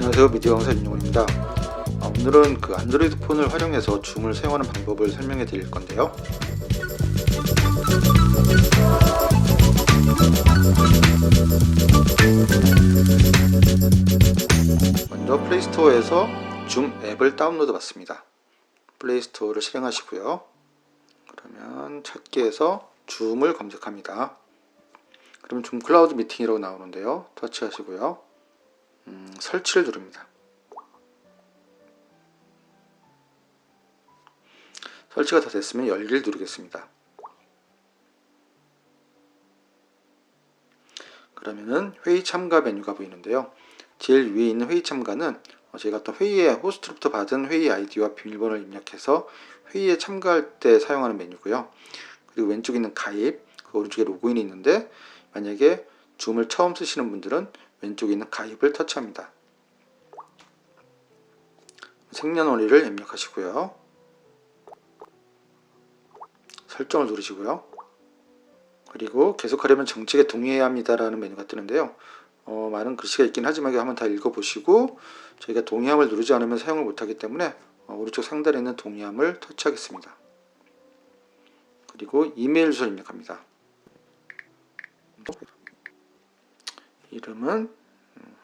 안녕하세요. 미디어 강사 윤용입니다. 아, 오늘은 그 안드로이드 폰을 활용해서 줌을 사용하는 방법을 설명해 드릴 건데요. 먼저 플레이스토어에서 줌 앱을 다운로드 받습니다. 플레이스토어를 실행하시고요. 그러면 찾기에서 줌을 검색합니다 그럼 줌 클라우드 미팅이라고 나오는데요 터치하시고요 음, 설치를 누릅니다. 설치가 다 됐으면 열기를 누르겠습니다. 그러면은 회의 참가 메뉴가 보이는데요. 제일 위에 있는 회의 참가는 어, 저희가 또 회의에 호스트로부터 받은 회의 아이디와 비밀번호를 입력해서 회의에 참가할 때 사용하는 메뉴고요. 그리고 왼쪽에 있는 가입, 그 오른쪽에 로그인이 있는데 만약에 줌을 처음 쓰시는 분들은 왼쪽에 있는 가입을 터치합니다. 생년월일을 입력하시고요. 설정을 누르시고요. 그리고 계속하려면 정책에 동의해야 합니다라는 메뉴가 뜨는데요. 어, 많은 글씨가 있긴 하지만 한번 다 읽어보시고 저희가 동의함을 누르지 않으면 사용을 못하기 때문에 어, 오른쪽 상단에 있는 동의함을 터치하겠습니다. 그리고 이메일 주소를 입력합니다. 이름은 음,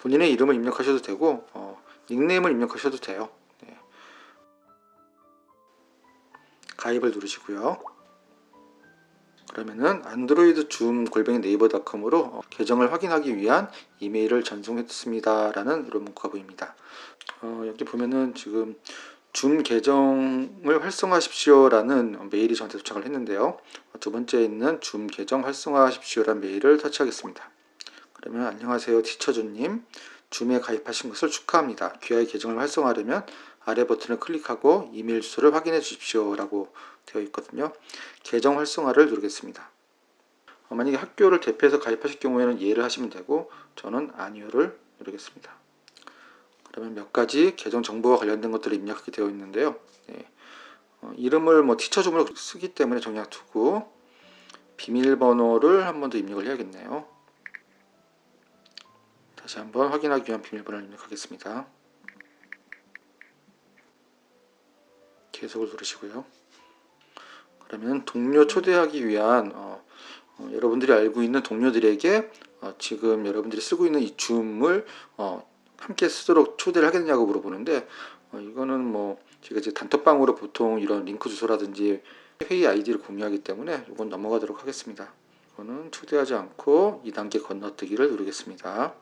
본인의 이름을 입력하셔도 되고 어, 닉네임을 입력하셔도 돼요. 네. 가입을 누르시고요. 그러면은 안드로이드 줌 골뱅이 네이버닷컴으로 어, 계정을 확인하기 위한 이메일을 전송했습니다라는 이런 문구가 보입니다. 어, 여기 보면은 지금 줌 계정을 활성화하십시오라는 메일이 저한테 도착을 했는데요. 어, 두 번째에 있는 줌 계정 활성화하십시오라는 메일을 터치하겠습니다. 그러면 안녕하세요 티처주님 줌에 가입하신 것을 축하합니다. 귀하의 계정을 활성화하려면 아래 버튼을 클릭하고 이메일 주소를 확인해 주십시오 라고 되어 있거든요. 계정 활성화를 누르겠습니다. 어, 만약에 학교를 대표해서 가입하실 경우에는 예를 하시면 되고 저는 아니요를 누르겠습니다. 그러면 몇 가지 계정 정보와 관련된 것들을 입력하게 되어 있는데요. 네. 어, 이름을 뭐 티처줌으로 쓰기 때문에 정약 두고 비밀번호를 한 번 더 입력을 해야겠네요. 다시 한번 확인하기 위한 비밀번호를 입력하겠습니다. 계속을 누르시고요. 그러면 동료 초대하기 위한 어, 어, 여러분들이 알고 있는 동료들에게 어, 지금 여러분들이 쓰고 있는 이 줌을 어, 함께 쓰도록 초대를 하겠냐고 물어보는데 어, 이거는 뭐 제가 이제 단톡방으로 보통 이런 링크 주소라든지 회의 아이디를 공유하기 때문에 이건 넘어가도록 하겠습니다. 이거는 초대하지 않고 2단계 건너뛰기를 누르겠습니다.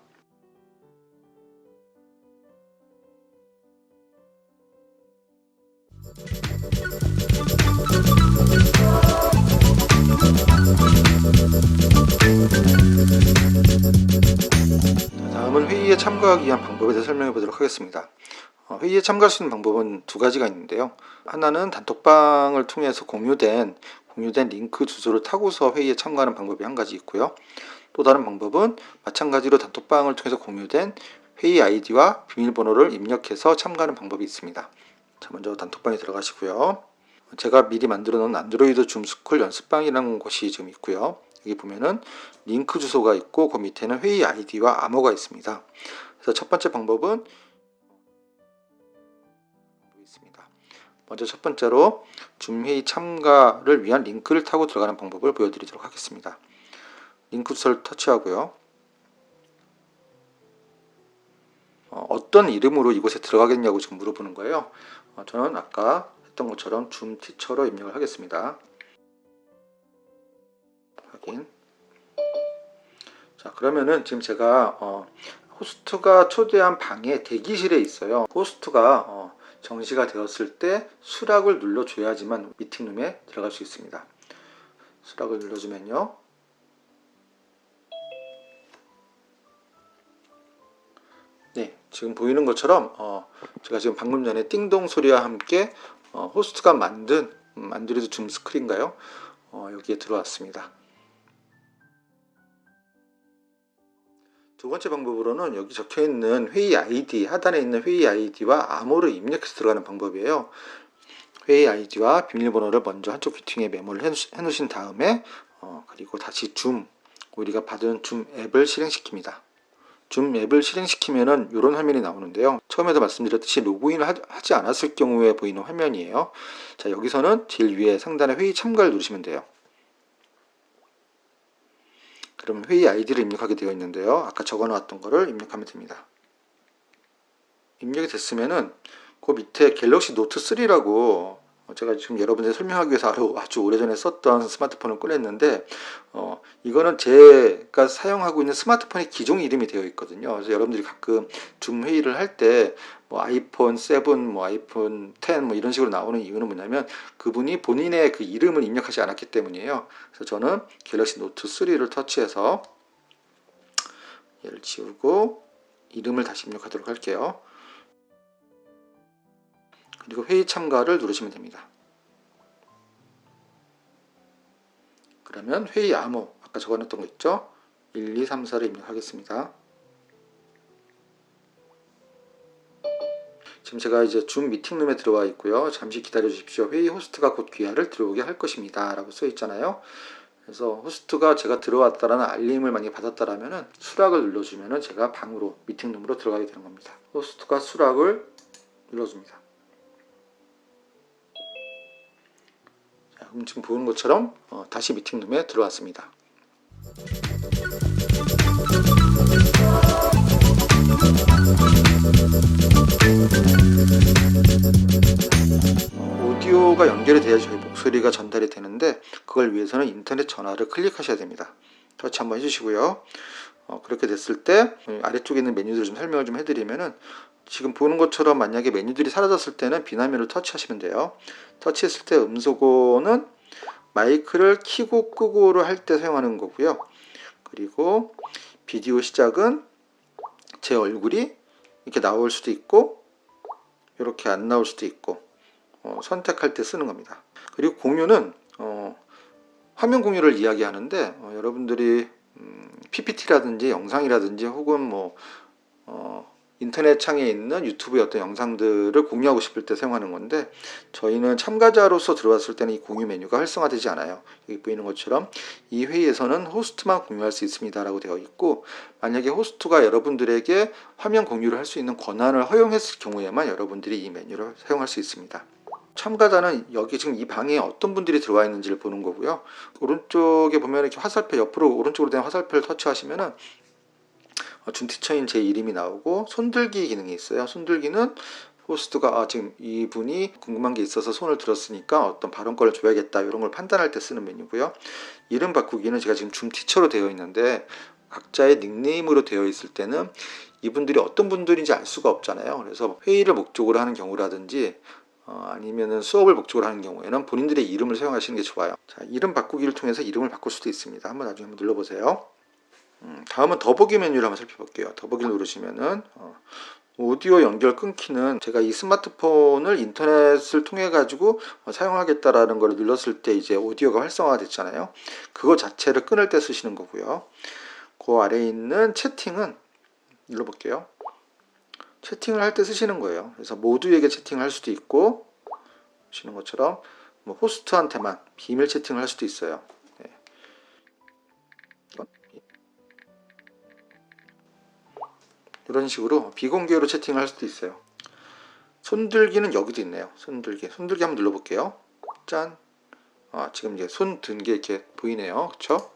참가하기 위한 방법에 대해 설명해 보도록 하겠습니다. 어, 회의에 참가할 수 있는 방법은 두 가지가 있는데요. 하나는 단톡방을 통해서 공유된 공유된 링크 주소를 타고서 회의에 참가하는 방법이 한 가지 있고요. 또 다른 방법은 마찬가지로 단톡방을 통해서 공유된 회의 아이디와 비밀번호를 입력해서 참가하는 방법이 있습니다. 자, 먼저 단톡방에 들어가시고요. 제가 미리 만들어 놓은 안드로이드 줌스쿨 연습방이라는 곳이 지금 있고요. 여기 보면은 링크 주소가 있고 그 밑에는 회의 아이디와 암호가 있습니다. 그래서 첫 번째 방법은 있습니다. 먼저 첫 번째로 줌 회의 참가를 위한 링크를 타고 들어가는 방법을 보여드리도록 하겠습니다. 링크 주소를 터치하고요. 어, 어떤 이름으로 이곳에 들어가겠냐고 지금 물어보는 거예요. 어, 저는 아까 했던 것처럼 줌 티처로 입력을 하겠습니다. 확인. 자 그러면은 지금 제가 어, 호스트가 초대한 방에 대기실에 있어요. 호스트가 어, 정시가 되었을 때 수락을 눌러줘야지만 미팅룸에 들어갈 수 있습니다. 수락을 눌러주면요. 네, 지금 보이는 것처럼 어, 제가 지금 방금 전에 띵동 소리와 함께 어, 호스트가 만든 음, 안드로이드 줌 스크린가요? 어, 여기에 들어왔습니다. 두 번째 방법으로는 여기 적혀 있는 회의 아이디 하단에 있는 회의 아이디와 암호를 입력해서 들어가는 방법이에요. 회의 아이디와 비밀번호를 먼저 한쪽 귀퉁이에 메모를 해놓으신 다음에 어, 그리고 다시 줌 우리가 받은 줌 앱을 실행시킵니다. 줌 앱을 실행시키면은 이런 화면이 나오는데요. 처음에도 말씀드렸듯이 로그인을 하- 하지 않았을 경우에 보이는 화면이에요. 자 여기서는 제일 위에 상단에 회의 참가를 누르시면 돼요. 그럼 회의 아이디를 입력하게 되어 있는데요. 아까 적어놓았던 거를 입력하면 됩니다. 입력이 됐으면은 그 밑에 갤럭시 노트 3라고 제가 지금 여러분들 설명하기 위해서 아주, 오래전에 썼던 스마트폰을 꺼냈는데 어, 이거는 제가 사용하고 있는 스마트폰의 기종 이름이 되어 있거든요. 그래서 여러분들이 가끔 줌 회의를 할 때 뭐 아이폰 7, 뭐 아이폰 10 뭐 이런 식으로 나오는 이유는 뭐냐면 그분이 본인의 그 이름을 입력하지 않았기 때문이에요. 그래서 저는 갤럭시 노트 3를 터치해서 얘를 지우고 이름을 다시 입력하도록 할게요. 그리고 회의 참가를 누르시면 됩니다. 그러면 회의 암호 아까 적어놨던 거 있죠? 1, 2, 3, 4를 입력하겠습니다. 지금 제가 이제 줌 미팅룸에 들어와 있고요. 잠시 기다려 주십시오. 회의 호스트가 곧 귀하를 들어오게 할 것입니다. 라고 써 있잖아요. 그래서 호스트가 제가 들어왔다라는 알림을 만약에 받았다라면은 수락을 눌러주면은 제가 방으로 미팅룸으로 들어가게 되는 겁니다. 호스트가 수락을 눌러줍니다. 지금 보는 것처럼 어, 다시 미팅룸에 들어왔습니다. 오디오가 연결이 돼야 저희 목소리가 전달이 되는데 그걸 위해서는 인터넷 전화를 클릭하셔야 됩니다. 터치 한번 해주시고요. 어, 그렇게 됐을 때 아래쪽에 있는 메뉴들을 좀 설명을 좀 해드리면은 지금 보는 것처럼 만약에 메뉴들이 사라졌을 때는 비나면을 터치하시면 돼요. 터치했을 때 음소거는 마이크를 키고 끄고를 할 때 사용하는 거고요. 그리고 비디오 시작은 제 얼굴이 이렇게 나올 수도 있고 이렇게 안 나올 수도 있고 어, 선택할 때 쓰는 겁니다. 그리고 공유는 어, 화면 공유를 이야기하는데 어, 여러분들이 음, PPT라든지 영상이라든지 혹은 뭐 어, 인터넷 창에 있는 유튜브의 어떤 영상들을 공유하고 싶을 때 사용하는 건데 저희는 참가자로서 들어왔을 때는 이 공유 메뉴가 활성화되지 않아요. 여기 보이는 것처럼 이 회의에서는 호스트만 공유할 수 있습니다 라고 되어 있고 만약에 호스트가 여러분들에게 화면 공유를 할 수 있는 권한을 허용했을 경우에만 여러분들이 이 메뉴를 사용할 수 있습니다. 참가자는 여기 지금 이 방에 어떤 분들이 들어와 있는지를 보는 거고요. 오른쪽에 보면 이렇게 화살표 옆으로 오른쪽으로 된 화살표를 터치하시면은 어, 줌 티처인 제 이름이 나오고 손들기 기능이 있어요. 손들기는 호스트가 아, 지금 이분이 궁금한 게 있어서 손을 들었으니까 어떤 발언권을 줘야겠다 이런 걸 판단할 때 쓰는 메뉴고요. 이름 바꾸기는 제가 지금 줌 티처로 되어 있는데 각자의 닉네임으로 되어 있을 때는 이분들이 어떤 분들인지 알 수가 없잖아요. 그래서 회의를 목적으로 하는 경우라든지 어, 아니면은 수업을 목적으로 하는 경우에는 본인들의 이름을 사용하시는 게 좋아요. 자, 이름 바꾸기를 통해서 이름을 바꿀 수도 있습니다. 한번 나중에 한번 눌러보세요. 음, 다음은 더보기 메뉴를 한번 살펴볼게요. 더보기를 누르시면은 어, 오디오 연결 끊기는 제가 이 스마트폰을 인터넷을 통해 가지고 어, 사용하겠다라는 걸 눌렀을 때 이제 오디오가 활성화가 됐잖아요. 그거 자체를 끊을 때 쓰시는 거고요. 그 아래에 있는 채팅은 눌러볼게요. 채팅을 할 때 쓰시는 거예요. 그래서 모두에게 채팅을 할 수도 있고 보시는 것처럼 뭐 호스트한테만 비밀 채팅을 할 수도 있어요. 이런 식으로 비공개로 채팅을 할 수도 있어요. 손들기는 여기도 있네요. 손들기. 손들기 한번 눌러볼게요. 짠. 아, 지금 이제 손 든 게 이렇게 보이네요. 그쵸?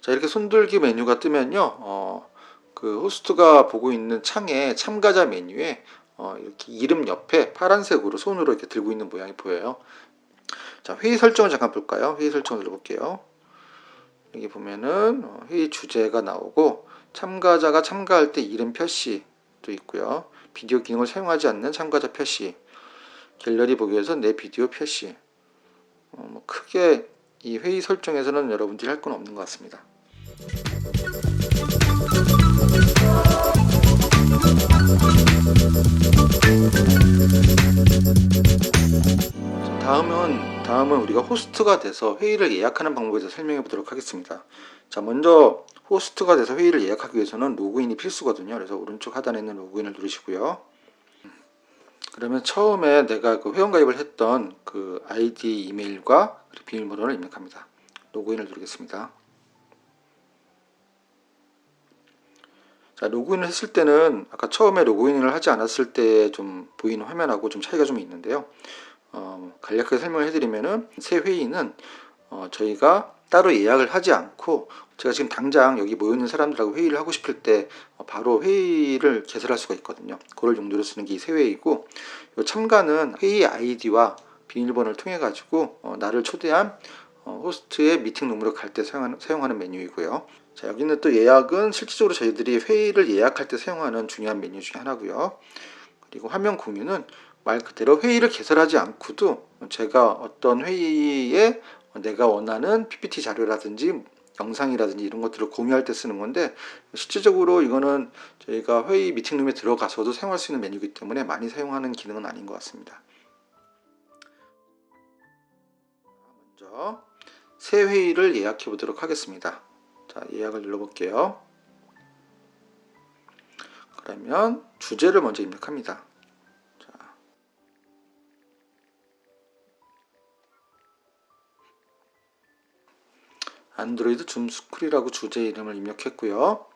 자, 이렇게 손들기 메뉴가 뜨면요. 어, 그 호스트가 보고 있는 창에 참가자 메뉴에 어, 이렇게 이름 옆에 파란색으로 손으로 이렇게 들고 있는 모양이 보여요. 자, 회의 설정을 잠깐 볼까요? 회의 설정을 눌러볼게요. 여기 보면은 어, 회의 주제가 나오고 참가자가 참가할 때 이름 표시도 있고요. 비디오 기능을 사용하지 않는 참가자 표시, 갤러리 보기에서 내 비디오 표시. 어, 뭐 크게 이 회의 설정에서는 여러분들이 할 건 없는 것 같습니다. 자, 다음은 다음은 우리가 호스트가 돼서 회의를 예약하는 방법에 대해서 설명해 보도록 하겠습니다. 자, 먼저 호스트가 돼서 회의를 예약하기 위해서는 로그인이 필수거든요. 그래서 오른쪽 하단에 있는 로그인을 누르시고요. 그러면 처음에 내가 그 회원가입을 했던 그 아이디 이메일과 비밀번호를 입력합니다. 로그인을 누르겠습니다. 자, 로그인을 했을 때는 아까 처음에 로그인을 하지 않았을 때 좀 보이는 화면하고 좀 차이가 좀 있는데요. 어, 간략하게 설명을 해드리면은 새 회의는 어, 저희가 따로 예약을 하지 않고 제가 지금 당장 여기 모여 있는 사람들하고 회의를 하고 싶을 때 어, 바로 회의를 개설할 수가 있거든요. 그걸 용도로 쓰는 게이이 참가는 회의 아이디와 비밀번호를 통해 가지고 어, 나를 초대한 어, 호스트의 미팅 룸으로 갈 때 사용하는 메뉴이고요. 자, 여기는 또 예약은 실질적으로 저희들이 회의를 예약할 때 사용하는 중요한 메뉴 중에 하나고요. 그리고 화면 공유는 말 그대로 회의를 개설하지 않고도 제가 어떤 회의에 내가 원하는 PPT 자료라든지 영상이라든지 이런 것들을 공유할 때 쓰는 건데 실질적으로 이거는 저희가 회의 미팅룸에 들어가서도 사용할 수 있는 메뉴이기 때문에 많이 사용하는 기능은 아닌 것 같습니다. 먼저 새 회의를 예약해 보도록 하겠습니다. 자, 예약을 눌러볼게요. 그러면 주제를 먼저 입력합니다. 안드로이드 줌스쿨이라고 주제 이름을 입력했고요.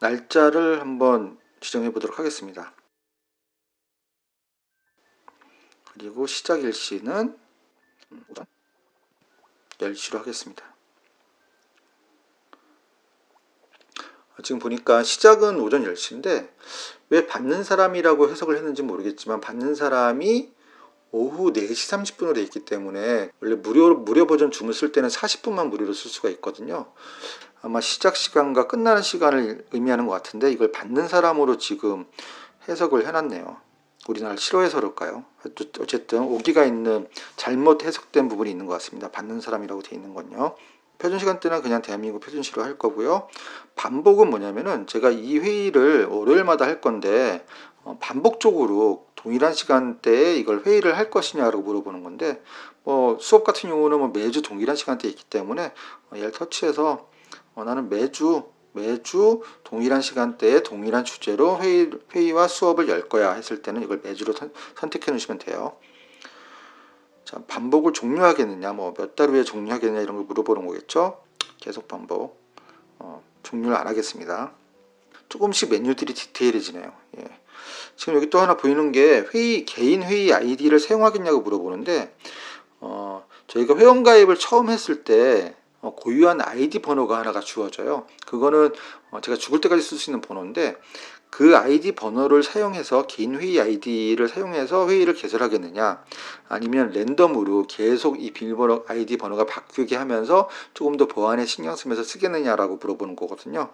날짜를 한번 지정해 보도록 하겠습니다. 그리고 시작 일시는 오전 10시로 하겠습니다. 지금 보니까 시작은 오전 10시인데 왜 받는 사람이라고 해석을 했는지 모르겠지만 받는 사람이 오후 4시 30분으로 돼 있기 때문에 원래 무료 무료 버전 줌을 쓸 때는 40분만 무료로 쓸 수가 있거든요. 아마 시작 시간과 끝나는 시간을 의미하는 것 같은데 이걸 받는 사람으로 지금 해석을 해놨네요. 우리나라 싫어해서 그럴까요? 어쨌든 오기가 있는 잘못 해석된 부분이 있는 것 같습니다. 받는 사람이라고 돼 있는 건요. 표준 시간대는 그냥 대한민국 표준시로 할 거고요. 반복은 뭐냐면은 제가 이 회의를 월요일마다 할 건데 어, 반복적으로 동일한 시간대에 이걸 회의를 할 것이냐라고 물어보는 건데 뭐 수업 같은 경우는 뭐 매주 동일한 시간대에 있기 때문에 어, 얘를 터치해서 어, 나는 매주 매주 동일한 시간대에 동일한 주제로 회의, 회의와 수업을 열 거야 했을 때는 이걸 매주로 선, 선택해 놓으시면 돼요. 자, 반복을 종료하겠느냐, 뭐 몇 달 후에 종료하겠느냐 이런 걸 물어보는 거겠죠. 계속 반복. 어, 종료를 안 하겠습니다. 조금씩 메뉴들이 디테일해지네요. 예. 지금 여기 또 하나 보이는 게 회의 개인 회의 아이디를 사용하겠냐고 물어보는데 어, 저희가 회원 가입을 처음 했을 때 어, 고유한 아이디 번호가 하나가 주어져요. 그거는 어, 제가 죽을 때까지 쓸 수 있는 번호인데 그 아이디 번호를 사용해서 개인 회의 아이디를 사용해서 회의를 개설하겠느냐 아니면 랜덤으로 계속 이 비밀번호 아이디 번호가 바뀌게 하면서 조금 더 보안에 신경 쓰면서 쓰겠느냐라고 물어보는 거거든요.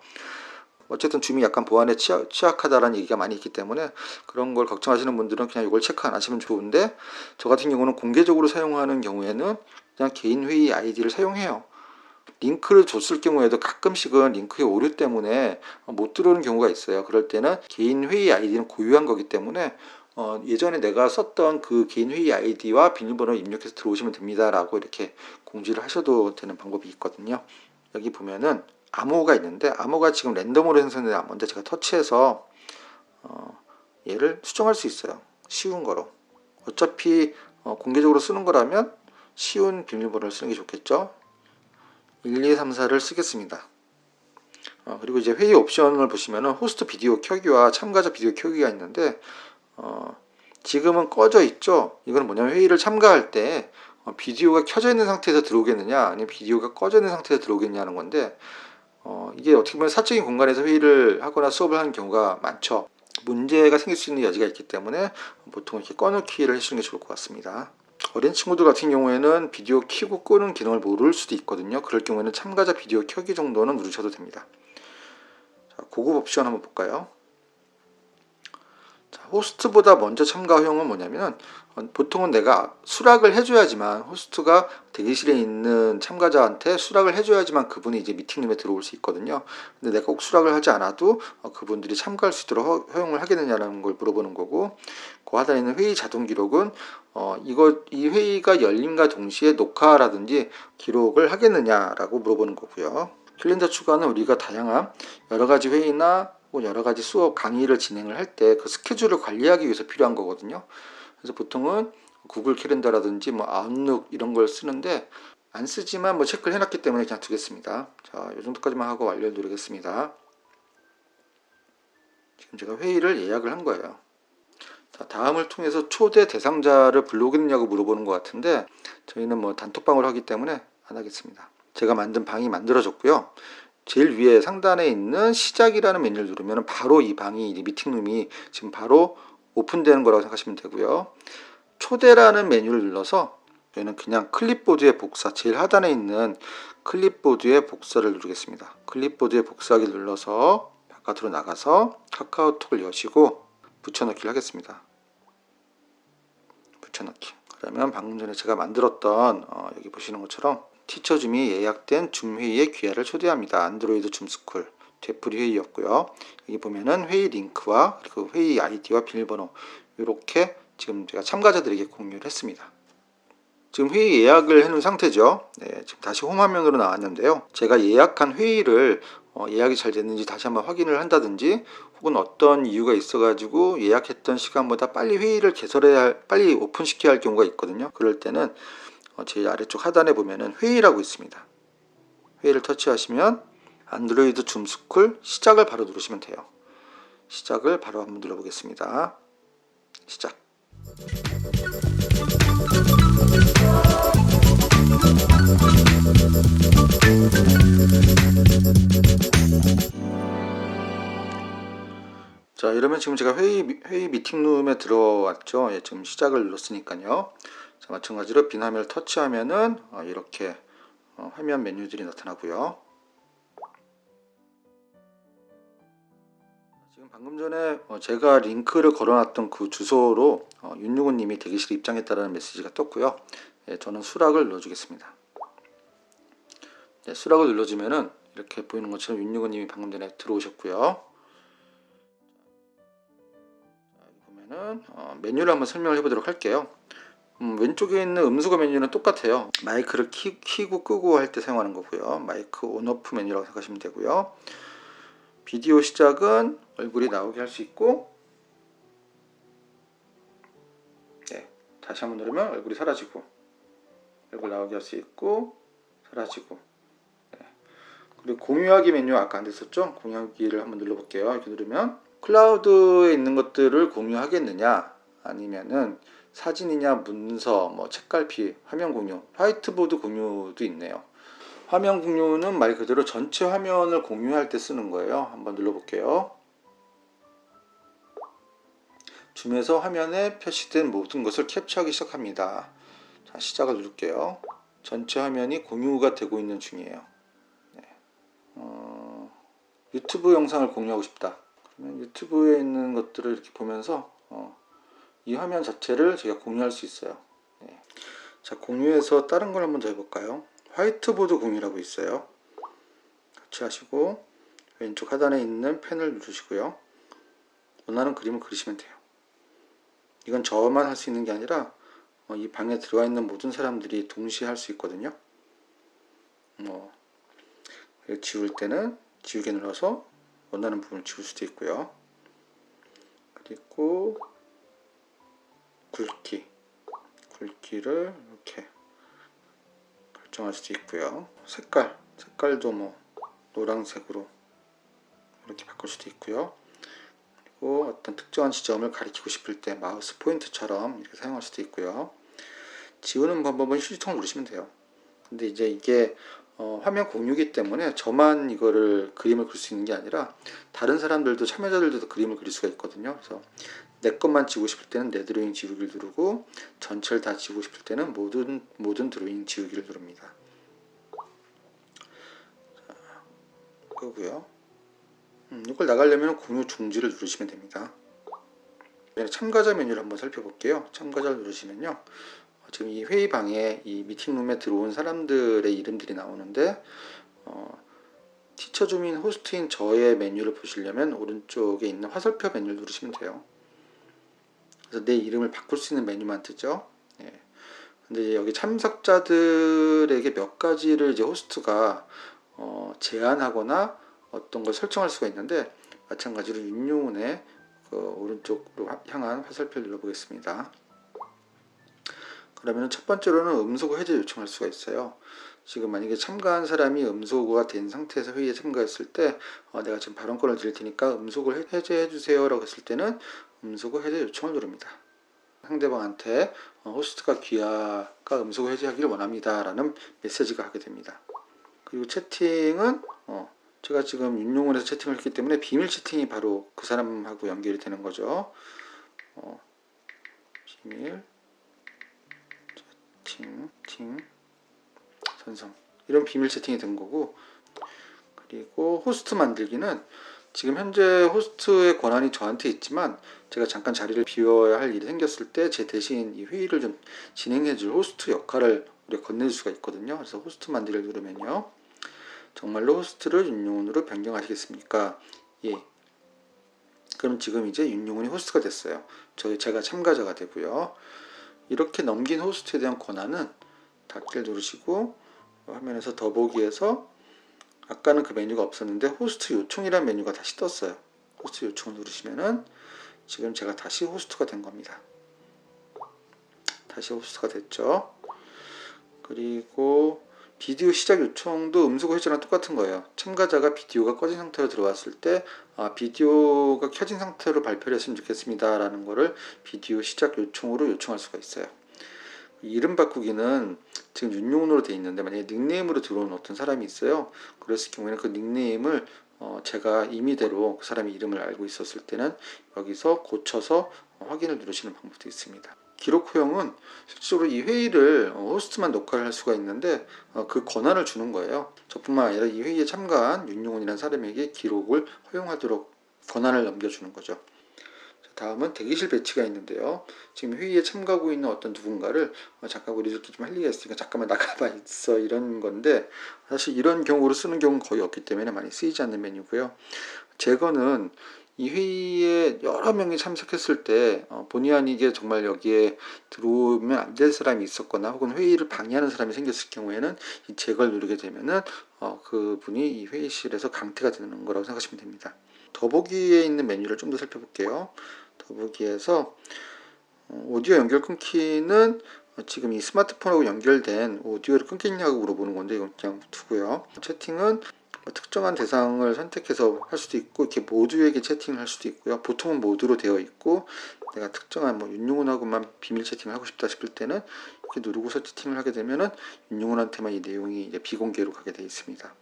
어쨌든 줌이 약간 보안에 취약, 취약하다라는 얘기가 많이 있기 때문에 그런 걸 걱정하시는 분들은 그냥 이걸 체크 안 하시면 좋은데 저 같은 경우는 공개적으로 사용하는 경우에는 그냥 개인 회의 아이디를 사용해요. 링크를 줬을 경우에도 가끔씩은 링크의 오류 때문에 못 들어오는 경우가 있어요. 그럴 때는 개인 회의 아이디는 고유한 거기 때문에 어, 예전에 내가 썼던 그 개인 회의 아이디와 비밀번호 입력해서 들어오시면 됩니다라고 이렇게 공지를 하셔도 되는 방법이 있거든요. 여기 보면은 암호가 있는데 암호가 지금 랜덤으로 생성된 암호인데 제가 터치해서 어, 얘를 수정할 수 있어요. 쉬운 거로. 어차피 어, 공개적으로 쓰는 거라면 쉬운 비밀번호를 쓰는 게 좋겠죠. 1, 2, 3, 4를 쓰겠습니다. 어, 그리고 이제 회의 옵션을 보시면은 호스트 비디오 켜기와 참가자 비디오 켜기가 있는데 어, 지금은 꺼져 있죠. 이건 뭐냐면 회의를 참가할 때 어, 비디오가 켜져 있는 상태에서 들어오겠느냐 아니면 비디오가 꺼져 있는 상태에서 들어오겠냐는 건데 어, 이게 어떻게 보면 사적인 공간에서 회의를 하거나 수업을 하는 경우가 많죠. 문제가 생길 수 있는 여지가 있기 때문에 보통 이렇게 꺼놓기를 해주는 게 좋을 것 같습니다. 어린 친구들 같은 경우에는 비디오 켜고 끄는 기능을 모를 수도 있거든요. 그럴 경우에는 참가자 비디오 켜기 정도는 누르셔도 됩니다. 자, 고급 옵션 한번 볼까요? 자, 호스트보다 먼저 참가 허용은 뭐냐면 어, 보통은 내가 수락을 해줘야지만 호스트가 대기실에 있는 참가자한테 수락을 해줘야지만 그분이 이제 미팅룸에 들어올 수 있거든요. 근데 내가 꼭 수락을 하지 않아도 어, 그분들이 참가할 수 있도록 허용을 하겠느냐라는 걸 물어보는 거고 그 하단에 있는 회의 자동 기록은 어, 이거 이 회의가 열림과 동시에 녹화라든지 기록을 하겠느냐라고 물어보는 거고요. 캘린더 추가는 우리가 다양한 여러 가지 회의나 혹은 여러 가지 수업 강의를 진행을 할 때 그 스케줄을 관리하기 위해서 필요한 거거든요. 그래서 보통은 구글 캘린더라든지 뭐 아웃룩 이런 걸 쓰는데 안 쓰지만 뭐 체크를 해놨기 때문에 그냥 두겠습니다. 자, 이 정도까지만 하고 완료를 누르겠습니다. 지금 제가 회의를 예약을 한 거예요. 자, 다음을 통해서 초대 대상자를 불러오겠느냐고 물어보는 것 같은데 저희는 뭐 단톡방으로 하기 때문에 안 하겠습니다. 제가 만든 방이 만들어졌고요. 제일 위에 상단에 있는 시작이라는 메뉴를 누르면 바로 이 방이 이 미팅룸이 지금 바로 오픈되는 거라고 생각하시면 되고요. 초대라는 메뉴를 눌러서 저희는 그냥 클립보드의 복사 제일 하단에 있는 클립보드의 복사를 누르겠습니다. 클립보드의 복사하기 눌러서 바깥으로 나가서 카카오톡을 여시고 붙여넣기를 하겠습니다. 붙여넣기. 그러면 방금 전에 제가 만들었던 어, 여기 보시는 것처럼 티처줌이 예약된 줌 회의에 귀하를 초대합니다. 안드로이드 줌스쿨 되풀이 회의였고요. 여기 보면은 회의 링크와 그리고 회의 아이디와 비밀번호 이렇게 지금 제가 참가자들에게 공유를 했습니다. 지금 회의 예약을 해놓은 상태죠. 네, 지금 다시 홈 화면으로 나왔는데요. 제가 예약한 회의를 어, 예약이 잘 됐는지 다시 한번 확인을 한다든지 혹은 어떤 이유가 있어가지고 예약했던 시간보다 빨리 회의를 개설해야 할, 빨리 오픈시켜야 할 경우가 있거든요. 그럴 때는 어, 제일 아래쪽 하단에 보면은 회의라고 있습니다. 회의를 터치하시면 안드로이드 줌스쿨 시작을 바로 누르시면 돼요. 시작을 바로 한번 눌러보겠습니다. 시작. 자 이러면 지금 제가 회의, 미- 회의 미팅룸에 들어왔죠. 예, 지금 시작을 눌렀으니까요. 자, 마찬가지로 빈 화면을 터치하면은 어, 이렇게 어, 화면 메뉴들이 나타나고요. 방금 전에 어, 제가 링크를 걸어놨던 그 주소로 어, 윤유구님이 대기실에 입장했다라는 메시지가 떴고요. 예, 저는 수락을 눌러주겠습니다. 네, 수락을 눌러주면은 이렇게 보이는 것처럼 윤유구님이 방금 전에 들어오셨고요. 보면은 어, 메뉴를 한번 설명을 해보도록 할게요. 음, 왼쪽에 있는 음수거 메뉴는 똑같아요. 마이크를 키, 키고 끄고 할 때 사용하는 거고요. 마이크 온오프 메뉴라고 생각하시면 되고요. 비디오 시작은 얼굴이 나오게 할 수 있고 네, 다시 한번 누르면 얼굴이 사라지고 얼굴 나오게 할 수 있고 사라지고 네. 그리고 공유하기 메뉴 아까 안 됐었죠? 공유하기를 한번 눌러볼게요. 이렇게 누르면 클라우드에 있는 것들을 공유하겠느냐 아니면은 사진이냐 문서 뭐 책갈피 화면 공유 화이트보드 공유도 있네요. 화면 공유는 말 그대로 전체 화면을 공유할 때 쓰는 거예요. 한번 눌러볼게요. 줌에서 화면에 표시된 모든 것을 캡처하기 시작합니다. 자, 시작을 누를게요. 전체 화면이 공유가 되고 있는 중이에요. 네. 어, 유튜브 영상을 공유하고 싶다. 그러면 유튜브에 있는 것들을 이렇게 보면서 어, 이 화면 자체를 제가 공유할 수 있어요. 네. 자, 공유해서 다른 걸 한번 더 해볼까요? 화이트보드 공유라고 있어요. 같이 하시고 왼쪽 하단에 있는 펜을 누르시고요. 원하는 그림을 그리시면 돼요. 이건 저만 할 수 있는 게 아니라 어, 이 방에 들어와 있는 모든 사람들이 동시에 할 수 있거든요. 뭐 지울 때는 지우개 눌러서 원하는 부분을 지울 수도 있고요. 그리고 굵기 굵기를 결정할 수도 있고요. 색깔 색깔도 뭐 노란색으로 이렇게 바꿀 수도 있고요. 그리고 어떤 특정한 지점을 가리키고 싶을 때 마우스 포인트처럼 이렇게 사용할 수도 있고요. 지우는 방법은 휴지통 누르시면 돼요. 근데 이제 이게 어, 화면 공유기 때문에 저만 이거를 그림을 그릴 수 있는 게 아니라 다른 사람들도 참여자들도 그림을 그릴 수가 있거든요. 그래서 내 것만 지우고 싶을 때는 내 드로잉 지우기를 누르고 전체를 다 지우고 싶을 때는 모든 모든 드로잉 지우기를 누릅니다. 자, 끄고요. 음, 이걸 나가려면 공유 중지를 누르시면 됩니다. 네, 참가자 메뉴를 한번 살펴볼게요. 참가자를 누르시면요. 어, 지금 이 회의방에 이 미팅룸에 들어온 사람들의 이름들이 나오는데 어, 티처 줌인 호스트인 저의 메뉴를 보시려면 오른쪽에 있는 화살표 메뉴를 누르시면 돼요. 그래서 내 이름을 바꿀 수 있는 메뉴만 뜨죠. 예. 근데 여기 참석자들에게 몇 가지를 이제 호스트가 어, 제한하거나 어떤 걸 설정할 수가 있는데 마찬가지로 윤용운의 그 오른쪽으로 화- 향한 화살표를 눌러보겠습니다. 그러면 첫 번째로는 음소거 해제 요청할 수가 있어요. 지금 만약에 참가한 사람이 음소거가 된 상태에서 회의에 참가했을 때 어, 내가 지금 발언권을 드릴 테니까 음소거를 해- 해제해 주세요 라고 했을 때는 음소거 해제 요청을 누릅니다. 상대방한테 어, 호스트가 귀하가 음소거 해제하기를 원합니다 라는 메시지가 하게 됩니다. 그리고 채팅은 어, 제가 지금 윤용원에서 채팅을 했기 때문에 비밀 채팅이 바로 그 사람하고 연결이 되는 거죠. 어, 비밀 채팅, 팀, 선성 이런 비밀 채팅이 된 거고 그리고 호스트 만들기는 지금 현재 호스트의 권한이 저한테 있지만 제가 잠깐 자리를 비워야 할 일이 생겼을 때 제 대신 이 회의를 좀 진행해 줄 호스트 역할을 우리가 건네줄 수가 있거든요. 그래서 호스트 만들기를 누르면요. 정말로 호스트를 윤용훈으로 변경하시겠습니까? 예. 그럼 지금 이제 윤용훈이 호스트가 됐어요. 저희 제가 참가자가 되고요. 이렇게 넘긴 호스트에 대한 권한은 닫기를 누르시고 화면에서 더보기에서 아까는 그 메뉴가 없었는데 호스트 요청이라는 메뉴가 다시 떴어요. 호스트 요청을 누르시면은 지금 제가 다시 호스트가 된 겁니다. 다시 호스트가 됐죠. 그리고 비디오 시작 요청도 음소거 해제랑 똑같은 거예요. 참가자가 비디오가 꺼진 상태로 들어왔을 때 아, 비디오가 켜진 상태로 발표를 했으면 좋겠습니다 라는 거를 비디오 시작 요청으로 요청할 수가 있어요. 이름 바꾸기는 지금 윤용으로 돼 있는데 만약에 닉네임으로 들어온 어떤 사람이 있어요. 그랬을 경우에는 그 닉네임을 어, 제가 임의대로 그 사람의 이름을 알고 있었을 때는 여기서 고쳐서 어, 확인을 누르시는 방법도 있습니다. 기록 허용은 실제로 이 회의를 어, 호스트만 녹화를 할 수가 있는데 어, 그 권한을 주는 거예요. 저뿐만 아니라 이 회의에 참가한 윤용훈이라는 사람에게 기록을 허용하도록 권한을 넘겨주는 거죠. 자, 다음은 대기실 배치가 있는데요. 지금 회의에 참가하고 있는 어떤 누군가를 어, 잠깐 우리 이렇게 좀할 얘기가 있으니까 잠깐만 나가봐 있어 이런 건데 사실 이런 경우로 쓰는 경우는 거의 없기 때문에 많이 쓰이지 않는 메뉴고요. 제거는 이 회의에 여러 명이 참석했을 때 어, 본의 아니게 정말 여기에 들어오면 안 될 사람이 있었거나 혹은 회의를 방해하는 사람이 생겼을 경우에는 이 제거를 누르게 되면은 어, 그분이 이 회의실에서 강퇴가 되는 거라고 생각하시면 됩니다. 더보기에 있는 메뉴를 좀 더 살펴볼게요. 더보기에서 어, 오디오 연결 끊기는 어, 지금 이 스마트폰하고 연결된 오디오를 끊겠냐고 물어보는 건데 이건 그냥 두고요. 채팅은 뭐 특정한 대상을 선택해서 할 수도 있고 이렇게 모두에게 채팅을 할 수도 있고요. 보통은 모두로 되어 있고 내가 특정한 뭐 윤용훈하고만 비밀 채팅을 하고 싶다 싶을 때는 이렇게 누르고서 채팅을 하게 되면은 윤용훈한테만 이 내용이 이제 비공개로 가게 되어 있습니다.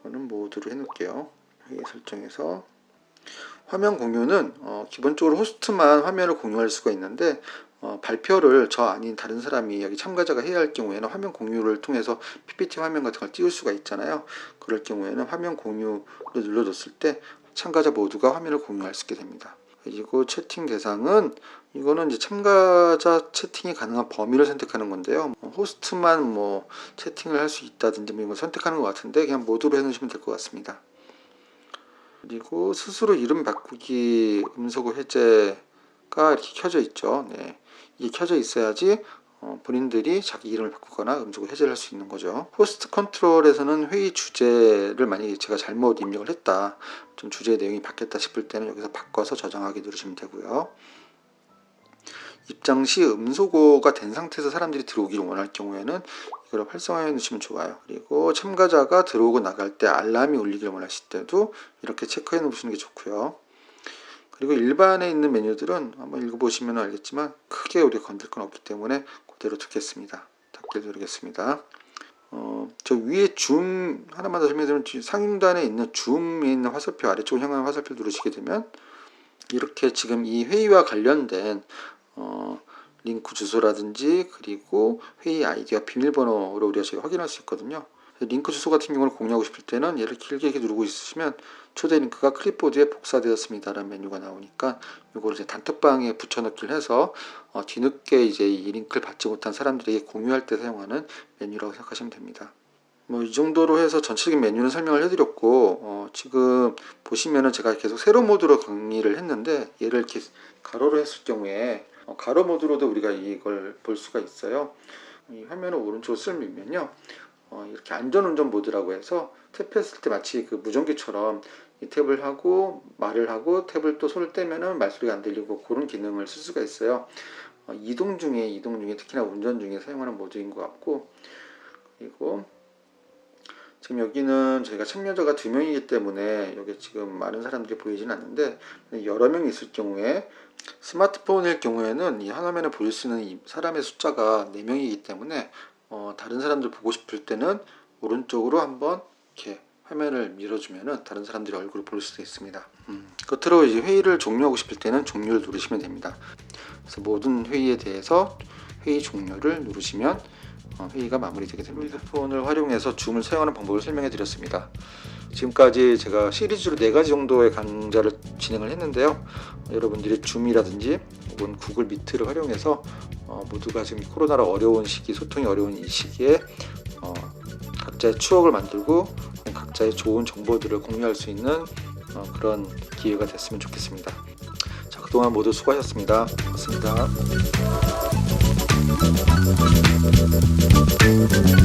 이거는 모두로 해놓을게요. 설정에서 화면 공유는 어, 기본적으로 호스트만 화면을 공유할 수가 있는데 어, 발표를 저 아닌 다른 사람이 여기 참가자가 해야 할 경우에는 화면 공유를 통해서 PPT 화면 같은 걸 띄울 수가 있잖아요. 그럴 경우에는 화면 공유를 눌러줬을 때 참가자 모두가 화면을 공유할 수 있게 됩니다. 그리고 채팅 대상은 이거는 이제 참가자 채팅이 가능한 범위를 선택하는 건데요. 뭐 호스트만 뭐 채팅을 할 수 있다든지 뭐 이런 걸 선택하는 것 같은데 그냥 모두로 해놓으시면 될 것 같습니다. 그리고 스스로 이름 바꾸기 음소거 해제가 이렇게 켜져 있죠. 네. 이게 켜져 있어야지 어, 본인들이 자기 이름을 바꾸거나 음소거 해제를 할 수 있는 거죠. 호스트 컨트롤에서는 회의 주제를 만약에 제가 잘못 입력을 했다. 좀 주제 내용이 바뀌었다 싶을 때는 여기서 바꿔서 저장하기 누르시면 되고요. 입장 시 음소거가 된 상태에서 사람들이 들어오기를 원할 경우에는 이걸 활성화해 놓으시면 좋아요. 그리고 참가자가 들어오고 나갈 때 알람이 울리기를 원하실 때도 이렇게 체크해 놓으시는 게 좋고요. 그리고 일반에 있는 메뉴들은 한번 읽어보시면 알겠지만 크게 우리가 건들 건 없기 때문에 그대로 두겠습니다. 닫게 누르겠습니다. 어, 저 위에 줌 하나만 더 설명드리면 뒤 상단에 있는 줌에 있는 화살표 아래쪽을 향하는 화살표 누르시게 되면 이렇게 지금 이 회의와 관련된 어, 링크 주소라든지 그리고 회의 아이디와 비밀번호로 우리가 저희 확인할 수 있거든요. 링크 주소 같은 경우를 공유하고 싶을 때는 얘를 길게 이렇게 누르고 있으시면 초대 링크가 클립보드에 복사되었습니다 라는 메뉴가 나오니까 이거를 이제 단톡방에 붙여넣기를 해서 어, 뒤늦게 이제 이 링크를 받지 못한 사람들에게 공유할 때 사용하는 메뉴라고 생각하시면 됩니다. 뭐 이 정도로 해서 전체적인 메뉴는 설명을 해드렸고 어, 지금 보시면은 제가 계속 세로 모드로 강의를 했는데 얘를 이렇게 가로로 했을 경우에 어, 가로 모드로도 우리가 이걸 볼 수가 있어요. 이 화면을 오른쪽으로 쓸면요. 어, 이렇게 안전운전 모드라고 해서 탭했을 때 마치 그 무전기처럼 이 탭을 하고 말을 하고 탭을 또 손을 떼면은 말소리가 안 들리고 그런 기능을 쓸 수가 있어요. 어, 이동 중에 이동 중에 특히나 운전 중에 사용하는 모드인 것 같고 그리고 지금 여기는 저희가 참여자가 두 명이기 때문에 여기 지금 많은 사람들이 보이지는 않는데 여러 명이 있을 경우에 스마트폰일 경우에는 이 화면에 보일 수 있는 이 사람의 숫자가 4명이기 때문에 어, 다른 사람들 보고 싶을 때는 오른쪽으로 한번 이렇게 화면을 밀어주면은 다른 사람들이 얼굴을 볼 수도 있습니다. 음, 끝으로 이제 회의를 종료하고 싶을 때는 종료를 누르시면 됩니다. 그래서 모든 회의에 대해서 회의 종료를 누르시면 어, 회의가 마무리되게 됩니다. 핸드폰을 활용해서 줌을 사용하는 방법을 설명해 드렸습니다. 지금까지 제가 시리즈로 네 가지 정도의 강좌를 진행을 했는데요. 여러분들이 줌이라든지 혹은 구글 미트를 활용해서 어, 모두가 지금 코로나로 어려운 시기, 소통이 어려운 이 시기에 어, 각자의 추억을 만들고 각자의 좋은 정보들을 공유할 수 있는 어, 그런 기회가 됐으면 좋겠습니다. 자, 그동안 모두 수고하셨습니다. 고맙습니다. Thank you.